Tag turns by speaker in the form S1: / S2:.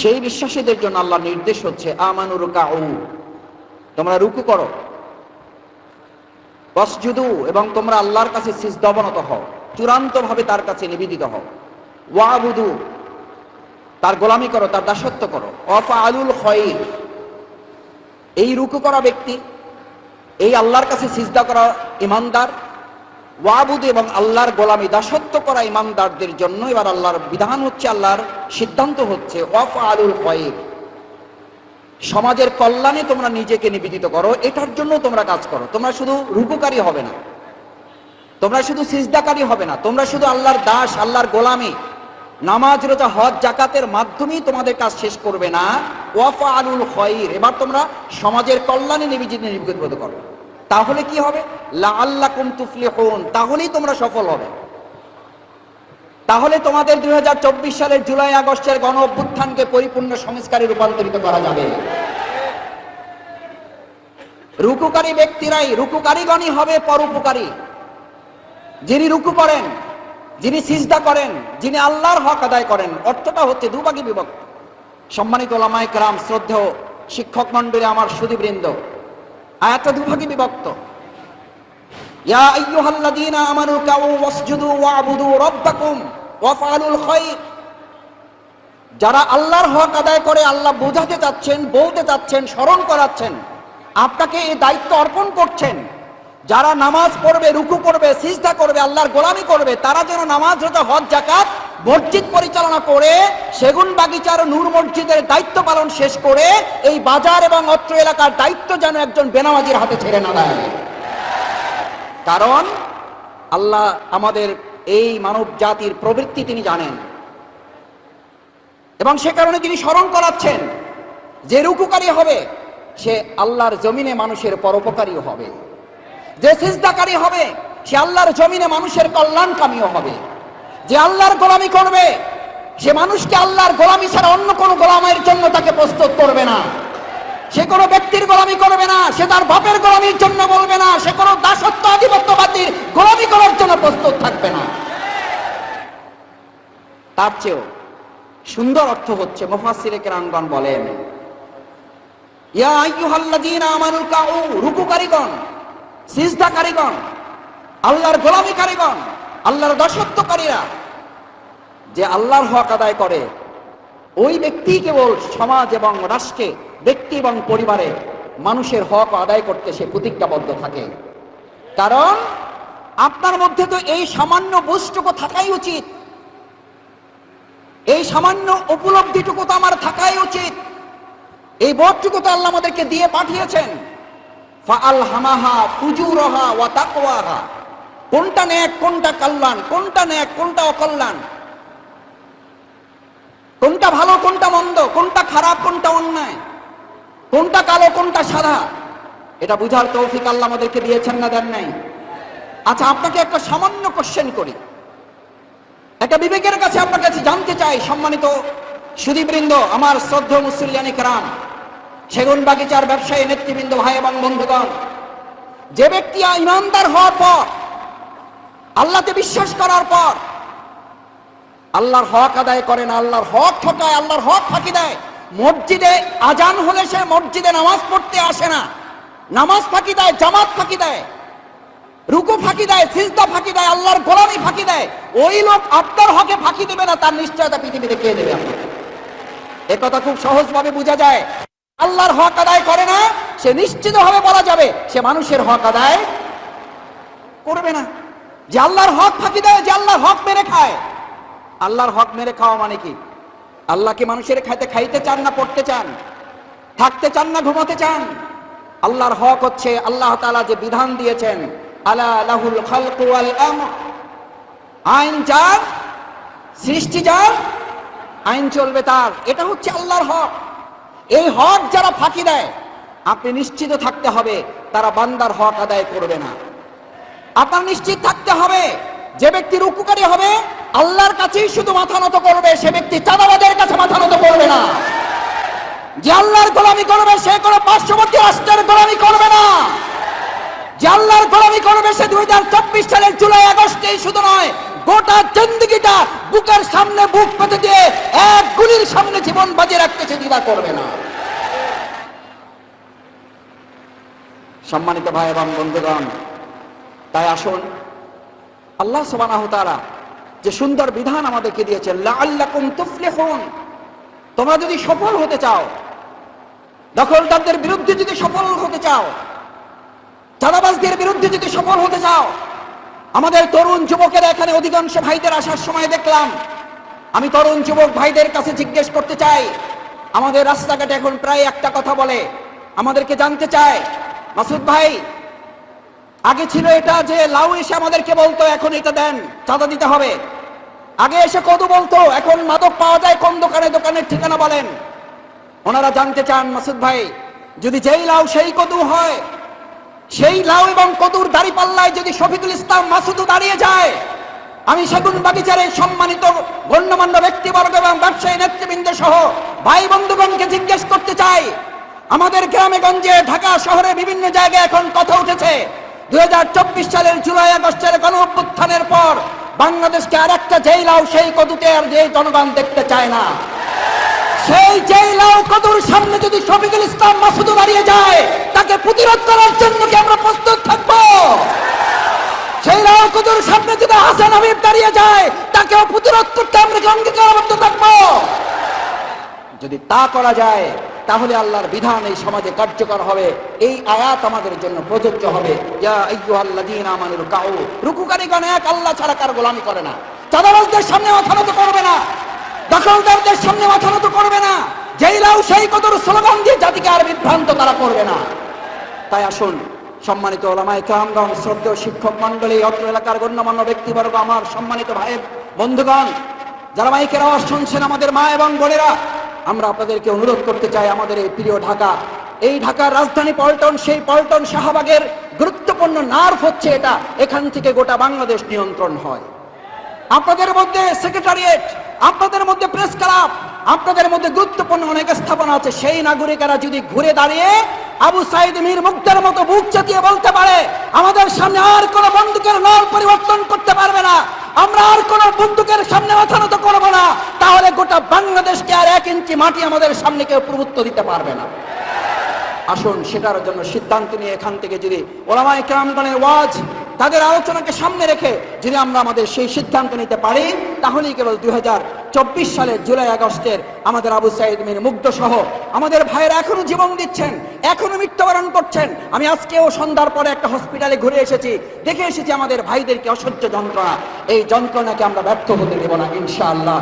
S1: সেই বিশ্বাসীদের জন্য আল্লাহ নির্দেশ হচ্ছে আমানুর কাউ তোমরা রুকু করো। বসজুদু এবং তোমরা আল্লাহর কাছে সিজদবনত হও। চূড়ান্ত ভাবে তার কাছে নিবেদিত হও। ওয়াবুদু, তার গোলামি করো, তার দাসত্ব করো। অফা আলুল খয়ির এই রুকু করা ব্যক্তি, এই আল্লাহর কাছে সিজদা করা ইমানদার ওয়াবুদ এবং আল্লাহর গোলামি দাসত্ব করা ইমানদারদের জন্য এবার আল্লাহর বিধান হচ্ছে আল্লাহর সিদ্ধান্ত হচ্ছে অফ আলুল কয়েক সমাজের কল্যাণে তোমরা নিজেকে নিবেদিত করো, এটার জন্য তোমরা কাজ করো। তোমরা শুধু রুকুকারী হবে না। তোমরা শুধু সিজদাকারী হবে না। তোমরা শুধু আল্লাহর দাস, আল্লাহর গোলামি। নামাজ, রোজা, হজ জাকাতের মাধ্যমেই তোমাদের কাজ শেষ করবে না। ওয়াফা আলুল খয়ির এবার তোমরা সমাজের কল্যাণে নিবেদিত নিবেদিত করো। তাহলে কি হবে? আল্লাহ কুম তুফলিহুন। তাহলেই তোমরা সফল হবে। তাহলে তোমাদের দুই হাজার চব্বিশ সালের জুলাই আগস্টের গণ অভ্যুত্থানকে পরিপূর্ণ সংস্কারে রূপান্তরিত করা যাবে। রুকুকারী ব্যক্তিরাই রুকুকারীগণই হবে পরোপকারী। যিনি রুকু করেন, যিনি সিজদা করেন, যিনি আল্লাহর হক আদায় করেন, অর্থটা হচ্ছে দুভাগে বিভক্ত। সম্মানিত ওলামাই ক্রাম, শ্রদ্ধেয় শিক্ষক মন্ডলী আমার সুদীবৃন্দ আয়াতটা দুভাগে বিভক্ত। ইয়া আইয়ুহাল্লাযীনা আমানু কাউ ওয়াসজুদু ওয়াবুদু রাব্বাকুম খায়র যারা আল্লাহর হক আদায় করে, আল্লাহ বোঝাতে চাচ্ছেন, বলতে চাচ্ছেন, স্মরণ করাচ্ছেন, আপনাকে এই দায়িত্ব অর্পণ করছেন। যারা নামাজ পড়বে, রুকু করবে, সিজদা করবে, আল্লাহর গোলামি করবে, তারা যেন নামাজ রোজা, হজ জাকাত মসজিদ পরিচালনা করে সেগুন বাগিচার নূর মসজিদের দায়িত্ব পালন শেষ করে এই বাজার এবং অত্র এলাকার দায়িত্ব যেন একজন বেনামাজির হাতে ছেড়ে না দেয়। কারণ আল্লাহ আমাদের এই মানব জাতির প্রবৃত্তি তিনি জানেন। এবং সে কারণে তিনি স্মরণ করাচ্ছেন যে রুকুকারী হবে, সে আল্লাহর জমিনে মানুষের পরোপকারী হবে। যে সিজদাকারী হবে, সে আল্লাহর জমিনে মানুষের কল্যাণকামীও হবে। যে আল্লাহর গোলামি করবে সে মানুষকে আল্লাহর গোলামি ছাড়া অন্য কোনো গোলামের জন্য তাকে প্রস্তুত করবে না। সে কোনো ব্যক্তির গোলামি করবে না, সে তার বাপের গোলামির জন্য বলবে না, সে কোনো দাসত্ব আধিপত্যবাদীর গোলামি করার জন্য প্রস্তুত থাকবে না। তার চেয়েও সুন্দর অর্থ হচ্ছে, মুফাসসিরে কেরামগণ বলেন, ইয়া আইয়ুহাল্লাযীনা আমানু কাউ, রুকুকারীগণ, সিজদাকারীগণ, আল্লাহর গোলামিকারীগণ আল্লাহর দাসত্বকারীরা যে আল্লাহর হক আদায় করে, ওই ব্যক্তি কেবল সমাজ এবং রাষ্ট্রে ব্যক্তি এবং পরিবারে মানুষের হক আদায় করতে সে প্রতিজ্ঞাবদ্ধ থাকে। কারণ আপনার মধ্যে তো এই সামান্য বুঝটুকু থাকাই উচিত। এই সামান্য উপলব্ধিটুকু তো আমার থাকাই উচিত। এই বোধটুকু তো আল্লাহ আমাদেরকে দিয়ে পাঠিয়েছেন। ফাআল হামাহা ফুজুরহা ওয়া তাকওয়াহা। কোনটা ন্যাক কোনটা কল্যাণ? কোনটা ন্যাক কোনটা অকল্যাণ? কোনটা ভালো, কোনটা মন্দ? কোনটা খারাপ, কোনটা অন্যায়? কোনটা কালো, কোনটা সাদা? এটা বুঝার তৌফিক আল্লাহ আমাদেরকে দিয়েছেন না দেন নাই? আচ্ছা আপনাকে একটা সামান্য কোশ্চেন করি। একটা বিবেকের কাছে আপনার কাছে জানতে চাই, সম্মানিত সুদীবৃন্দ আমার শ্রদ্ধ মুসলিয়ানি কেরাম, সেগুন বাগিচার ব্যবসায়ী, নেতৃবৃন্দ, ভাই এবং বন্ধুগণ। যে ব্যক্তি ইমানদার হওয়ার পর আল্লাহতে বিশ্বাস করার পর আল্লাহর হক আদায় করে না আল্লাহর হক ঠকায়, আল্লাহর হক ফাঁকি দেয়। মসজিদে আজান হলে সে মসজিদে নামাজ পড়তে আসে না। নামাজ ফাঁকি দেয়, জামাত ফাঁকি দেয়, রুকু ফাঁকি দেয়, সিজদা ফাঁকি দেয়, আল্লাহর গোলামি ফাঁকি দেয়। ওই লোক আপনার হকে ফাঁকি দেবে না, তার নিশ্চয়তা পৃথিবীতে কে দেবে এ কথা খুব সহজভাবে বোঝা যায়। আল্লাহর হক আদায় করে না, সে নিশ্চিতভাবে বলা যাবে, সে মানুষের হক আদায় করবে না। যে আল্লাহর হক ফাঁকি দেয়, যে আল্লাহর হক মেরে খায়। আল্লাহর হক মেরে খাওয়া মানে কি? আল্লাহকে মানুষের খাইতে খাইতে চান না, পড়তে চান? থাকতে চান না, ঘুমাতে চান? আল্লাহর হক হচ্ছে আল্লাহ তাআলা যে বিধান দিয়েছেন, আলা লাহুল খালকু ওয়াল আমর। আইন যার, সৃষ্টি যার, আইন চলবে তার। এটা হচ্ছে আল্লাহর হক। এই হক যারা ফাঁকি দেয়, আপনি নিশ্চিত থাকতে হবে, তারা বান্দার হক আদায় করবে না। আপনার নিশ্চিত থাকতে হবে, যে ব্যক্তি রুকুকারী হবে, আল্লাহর কাছেই শুধু মাথা নত করবে, সে ব্যক্তি চাঁদাবাদের কাছে মাথা নত করবে না। যে আল্লাহর গোলামি করবে, সে কোনো পার্শ্ববর্তী রাষ্ট্রের গোলামি করবে না। যে আল্লাহর গোলামি করবে, সে দুই হাজার চব্বিশ সালের জুলাই আগস্টেই শুধু নয়, গোটা জিন্দগিটা বুকের সামনে বুক পেতে দিয়ে এক গুলির সামনে জীবন বাজি রাখতে সেজদা করবে না। সম্মানিত ভাই এবং বন্ধুগণ তাই আসুন। আল্লাহ সুবহানাহু তাআলা যে সুন্দর বিধান আমাদেরকে দিয়েছেন, লাআল্লাকুম তুফলিহুন। তোমরা যদি সফল হতে চাও, দখলদারদের বিরুদ্ধে যদি সফল হতে চাও, চাঁদাবাজদের বিরুদ্ধে যদি সফল হতে চাও, আমাদের তরুণ যুবকেরা এখানে অধিকাংশ ভাইদের আসার সময় দেখলাম। আমি তরুণ যুবক ভাইদের কাছে জিজ্ঞেস করতে চাই, আমাদের রাস্তাঘাটে এখন প্রায় একটা কথা বলে, আমাদেরকে জানতে চায়। মাসুদ ভাই আগে ছিল এটা যে লাউ এসে আমাদেরকে বলতো, এখন এটা দেন, চাঁদা দিতে হবে। আগে এসে কদু বলতো, এখন মাদক পাওয়া যায় কোন দোকানে দোকানের ঠিকানা বলেন। ওনারা জানতে চান, মাসুদ ভাই, যদি যেই লাউ সেই কদু হয়, সেই লাউ এবং কদুর দাড়ি পাল্লায় যদি শফিকুল ইসলাম মাসুদও দাঁড়িয়ে যায়, আমি সেগুন বাগিচার সম্মানিত গণ্যমান্য ব্যক্তিবর্গ এবং ব্যবসায়ী নেতৃবৃন্দ সহ ভাই বন্ধুগণকে জিজ্ঞেস করতে চাই, আমাদের গ্রামে গঞ্জে ঢাকা শহরে বিভিন্ন জায়গায় এখন কথা উঠেছে। দু হাজার চব্বিশ সালের জুলাই আগস্টের গণ অভ্যুত্থানের পর বাংলাদেশকে আর একটা যেই লাউ সেই কদুতে আর যে জনগণ দেখতে চায় না। সেই যেই লাউ কদুর সামনে যদি শফিকুল ইসলাম মাসুদও দাঁড়িয়ে যায়, তাকে প্রতিরোধ করার জন্য কি আমরা প্রস্তুত থাকব? সেই লাউ কদুর সামনে যদি হাসান হাবিব দাঁড়িয়ে যায়, তাকেও প্রতিরোধ করতে আমরা কি অঙ্গীকারবদ্ধ থাকব? যদি তা করা যায় তাহলে আল্লাহর বিধান এই সমাজে কার্যকর হবে। এই আয়াত আমাদের জন্য প্রযোজ্য হবে। এক, আল্লাহ ছাড়া কার গোলামি করে না। চাঁদাবাজদের সামনে মাথা নত করবে না। দখলদারদের সামনে মাথা নত করবে না। যেই লাউ সেই কদর স্লোগান দিয়ে জাতিকে আর বিভ্রান্ত তারা করবে না। তাই আসুন, সম্মানিত ওলামাই কামগণ শ্রদ্ধেয় শিক্ষক মন্ডলী অত্র এলাকার গণ্যমান্য ব্যক্তিবর্গ, আমার সম্মানিত ভাই বন্ধুগণ, যারা মাইকের আওয়াজ শুনছেন আমাদের মা এবং বোনেরা আমরা আপনাদেরকে অনুরোধ করতে চাই আমাদের এই প্রিয় ঢাকা। এই ঢাকার রাজধানী পল্টন, সেই পল্টন শাহবাগের গুরুত্বপূর্ণ নার্ভ হচ্ছে এটা। এখান থেকে গোটা বাংলাদেশ নিয়ন্ত্রণ হয়। আপনাদের মধ্যে সেক্রেটারিয়েট আপনাদের মধ্যে প্রেস ক্লাব আপনাদের মধ্যে গুরুত্বপূর্ণ অনেক স্থাপনা আছে। সেই নাগরিকেরা যদি ঘুরে দাঁড়িয়ে আবু সাইদ মীর মুক্তের মতো বুক চাতিয়ে বলতে পারে, আমাদের সামনে আর কোনো বন্দুকের নল পরিবর্তন করতে পারবে না। আমরা আর কোনো বন্দুকের সামনে মাথা নত করব না। তাহলে গোটা বাংলাদেশকে আর এক ইঞ্চি মাটি আমাদের সামনে কেউ প্রভুত্ব দিতে পারবে না। আসুন, সেটার জন্য সিদ্ধান্ত নিয়ে এখান থেকে যদি ওলামায় কেরামগণের ওয়াজ তাদের আলোচনাকে সামনে রেখে যদি আমরা আমাদের সেই সিদ্ধান্ত নিতে পারি, তাহলেই কেবল দুই হাজার চব্বিশ সালে জুলাই আগস্টের আমাদের আবু সাইদ মির মুগ্ধ সহ আমাদের ভাইয়ের এখনও জীবন দিচ্ছেন, এখনও মৃত্যুবরণ করছেন। আমি আজকেও সন্ধ্যার পরে একটা হসপিটালে ঘুরে এসেছি, দেখে এসেছি আমাদের ভাইদেরকে অসহ্য যন্ত্রণা। এই যন্ত্রণাকে আমরা ব্যর্থ হতে দেব না, ইনশাআল্লাহ।